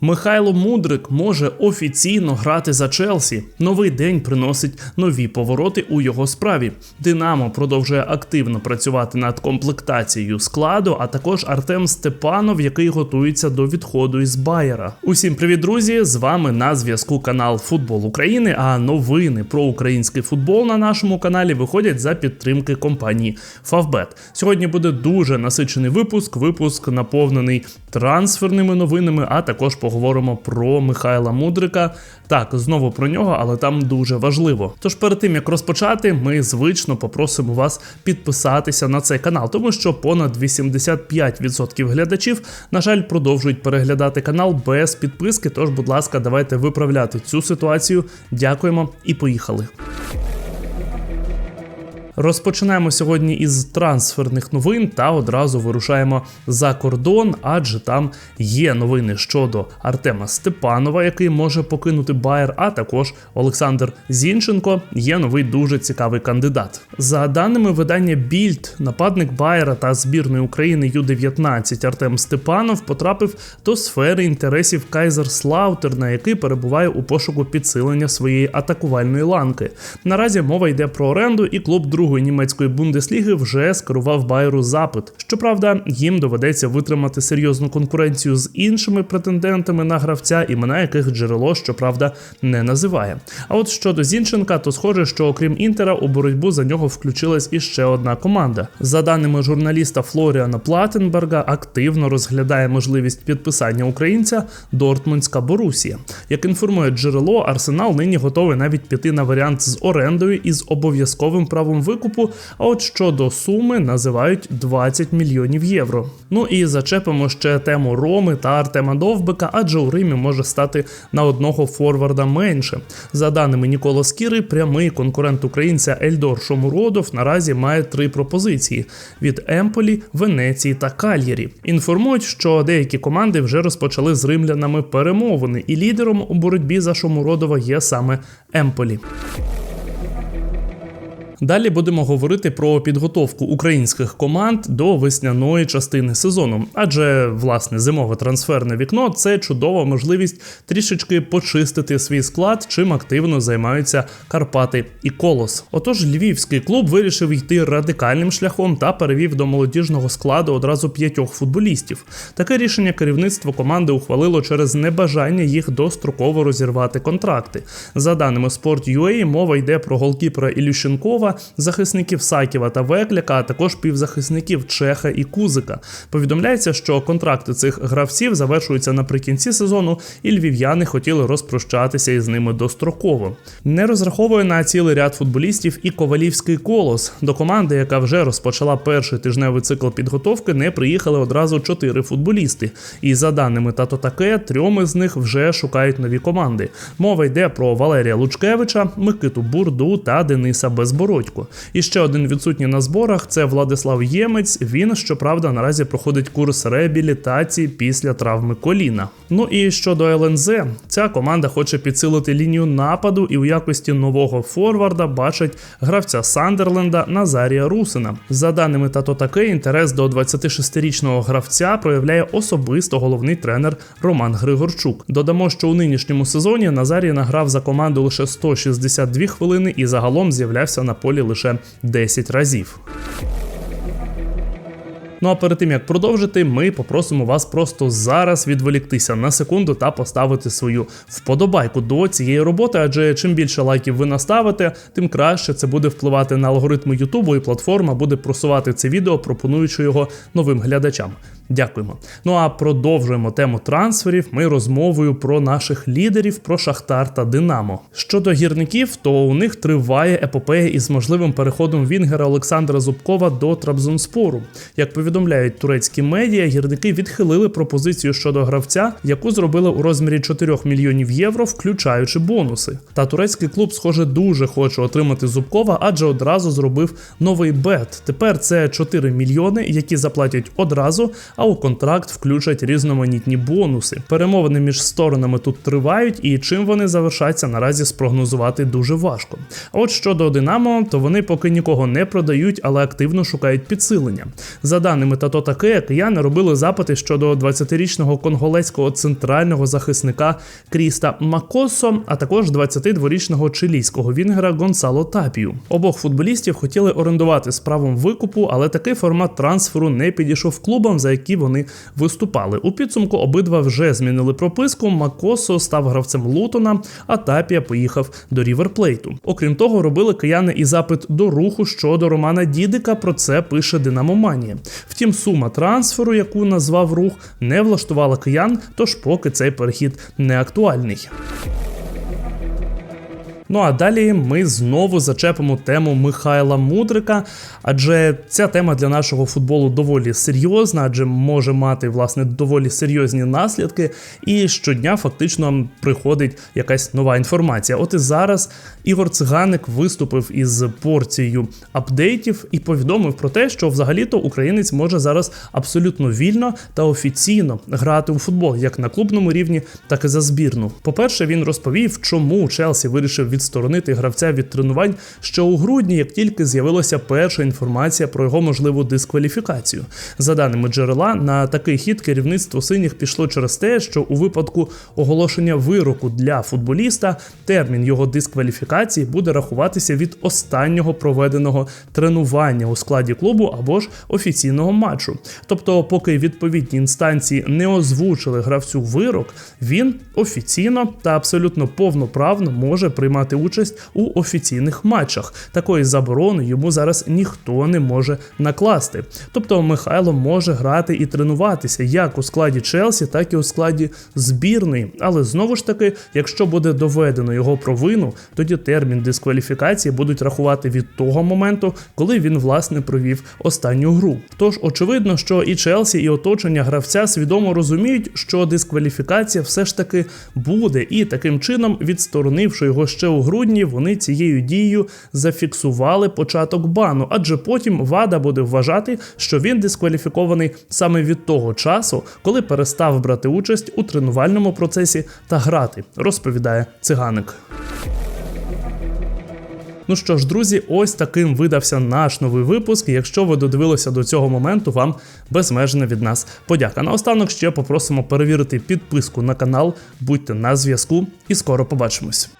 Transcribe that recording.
Михайло Мудрик може офіційно грати за Челсі. Новий день приносить нові повороти у його справі. Динамо продовжує активно працювати над комплектацією складу, а також Артем Степанов, який готується до відходу із Байера. Усім привіт, друзі! З вами на зв'язку канал Футбол України. А новини про український футбол на нашому каналі виходять за підтримки компанії Favbet. Сьогодні буде дуже насичений випуск. Випуск наповнений трансферними новинами, а також поговоримо про Михайла Мудрика. Так, знову про нього, але там дуже важливо. Тож перед тим як розпочати, ми звично попросимо вас підписатися на цей канал, тому що понад 85% глядачів, на жаль, продовжують переглядати канал без підписки. Тож, будь ласка, давайте виправляти цю ситуацію. Дякуємо і поїхали. Розпочинаємо сьогодні із трансферних новин та одразу вирушаємо за кордон, адже там є новини щодо Артема Степанова, який може покинути Байер, а також Олександр Зінченко. Є новий дуже цікавий кандидат. За даними видання Більд, нападник Байера та збірної України Ю-19 Артем Степанов потрапив до сфери інтересів Кайзерслаутерна, який перебуває у пошуку підсилення своєї атакувальної ланки. Наразі мова йде про оренду, і клуб другої німецької бундесліги вже скерував Байеру запит. Щоправда, їм доведеться витримати серйозну конкуренцію з іншими претендентами на гравця, імена яких джерело, щоправда, не називає. А от щодо Зінченка, то схоже, що окрім Інтера у боротьбу за нього включилась іще одна команда. За даними журналіста Флоріана Платенберга, активно розглядає можливість підписання українця Дортмундська Борусія. Як інформує джерело, Арсенал нині готовий навіть піти на варіант з орендою із обов'язковим правом викупу. А от щодо суми називають 20 мільйонів євро. Ну і зачепимо ще тему Роми та Артема Довбика, адже у Римі може стати на одного форварда менше. За даними Нікола Скіри, прямий конкурент українця Ельдор Шомуродов наразі має три пропозиції: від Емполі, Венеції та Кальєрі. Інформують, що деякі команди вже розпочали з римлянами перемовини, і лідером у боротьбі за Шомуродова є саме Емполі. Далі будемо говорити про підготовку українських команд до весняної частини сезону, адже власне зимове трансферне вікно це чудова можливість трішечки почистити свій склад, чим активно займаються Карпати і Колос. Отож, львівський клуб вирішив йти радикальним шляхом та перевів до молодіжного складу одразу п'ятьох футболістів. Таке рішення керівництво команди ухвалило через небажання їх достроково розірвати контракти. За даними Sport.ua, мова йде про голкіпера Ілющенкова, захисників Саківа та Векляка, а також півзахисників Чеха і Кузика. Повідомляється, що контракти цих гравців завершуються наприкінці сезону, і львів'яни хотіли розпрощатися із ними достроково. Не розраховує на цілий ряд футболістів і ковалівський колос. До команди, яка вже розпочала перший тижневий цикл підготовки, не приїхали одразу чотири футболісти. І за даними тато таке, трьоми з них вже шукають нові команди. Мова йде про Валерія Лучкевича, Микиту Бурду та Дениса Безбородько. І ще один відсутній на зборах це Владислав Ємець. Він, щоправда, наразі проходить курс реабілітації після травми коліна. Ну і щодо ЛНЗ, ця команда хоче підсилити лінію нападу і у якості нового форварда бачать гравця Сандерленда Назарія Русина. За даними тато таке, інтерес до 26-річного гравця проявляє особисто головний тренер Роман Григорчук. Додамо, що у нинішньому сезоні Назарій награв за команду лише 162 хвилини і загалом з'являвся на полі лише 10 разів. Ну а перед тим як продовжити, ми попросимо вас просто зараз відволіктися на секунду та поставити свою вподобайку до цієї роботи, адже чим більше лайків ви наставите, тим краще це буде впливати на алгоритми Ютубу, і платформа буде просувати це відео, пропонуючи його новим глядачам. Дякуємо. Ну а продовжуємо тему трансферів. Ми розмовою про наших лідерів, про Шахтар та Динамо. Щодо гірників, то у них триває епопея із можливим переходом Вінгера Олександра Зубкова до Трабзонспору. Як повідомляють турецькі медіа, гірники відхилили пропозицію щодо гравця, яку зробили у розмірі 4 мільйонів євро, включаючи бонуси. Та турецький клуб, схоже, дуже хоче отримати Зубкова, адже одразу зробив новий бет. Тепер це 4 мільйони, які заплатять одразу а у контракт включать різноманітні бонуси. Перемовини між сторонами тут тривають, і чим вони завершаться, наразі спрогнозувати дуже важко. А от щодо Динамо, то вони поки нікого не продають, але активно шукають підсилення. За даними Тато Таке, кияни робили запити щодо 20-річного конголезького центрального захисника Кріста Макосо, а також 22-річного чилійського вінгера Гонсало Тапію. Обох футболістів хотіли орендувати з правом викупу, але такий формат трансферу не підійшов клубам, за які вони виступали. У підсумку обидва вже змінили прописку. Макосо став гравцем Лутона, а Тапія поїхав до Ріверплейту. Окрім того, робили кияни і запит до руху щодо Романа Дідика. Про це пише Динамоманія. Втім, сума трансферу, яку назвав рух, не влаштувала киян, тож поки цей перехід не актуальний. Ну а далі ми знову зачепимо тему Михайла Мудрика, адже ця тема для нашого футболу доволі серйозна, адже може мати власне доволі серйозні наслідки. І щодня фактично приходить якась нова інформація. От і зараз Ігор Циганик виступив із порцією апдейтів і повідомив про те, що взагалі-то українець може зараз абсолютно вільно та офіційно грати у футбол як на клубному рівні, так і за збірну. По-перше, він розповів, чому Челсі вирішив відсторонити гравця від тренувань ще у грудні, як тільки з'явилася перша інформація про його можливу дискваліфікацію. За даними джерела, на такий хід керівництво синіх пішло через те, що у випадку оголошення вироку для футболіста термін його дискваліфікації буде рахуватися від останнього проведеного тренування у складі клубу або ж офіційного матчу. Тобто, поки відповідні інстанції не озвучили гравцю вирок, він офіційно та абсолютно повноправно може приймати участь у офіційних матчах. Такої заборони йому зараз ніхто не може накласти. Тобто Михайло може грати і тренуватися як у складі Челсі, так і у складі збірної. Але знову ж таки, якщо буде доведено його провину, тоді термін дискваліфікації будуть рахувати від того моменту, коли він власне провів останню гру. Тож очевидно, що і Челсі, і оточення гравця свідомо розуміють, що дискваліфікація все ж таки буде, і таким чином, відсторонивши його ще у грудні, вони цією дією зафіксували початок бану, адже потім ВАДА буде вважати, що він дискваліфікований саме від того часу, коли перестав брати участь у тренувальному процесі та грати, розповідає циганик. Ну що ж, друзі, ось таким видався наш новий випуск. Якщо ви додивилися до цього моменту, вам безмежна від нас подяка. Наостанок ще попросимо перевірити підписку на канал, будьте на зв'язку і скоро побачимось.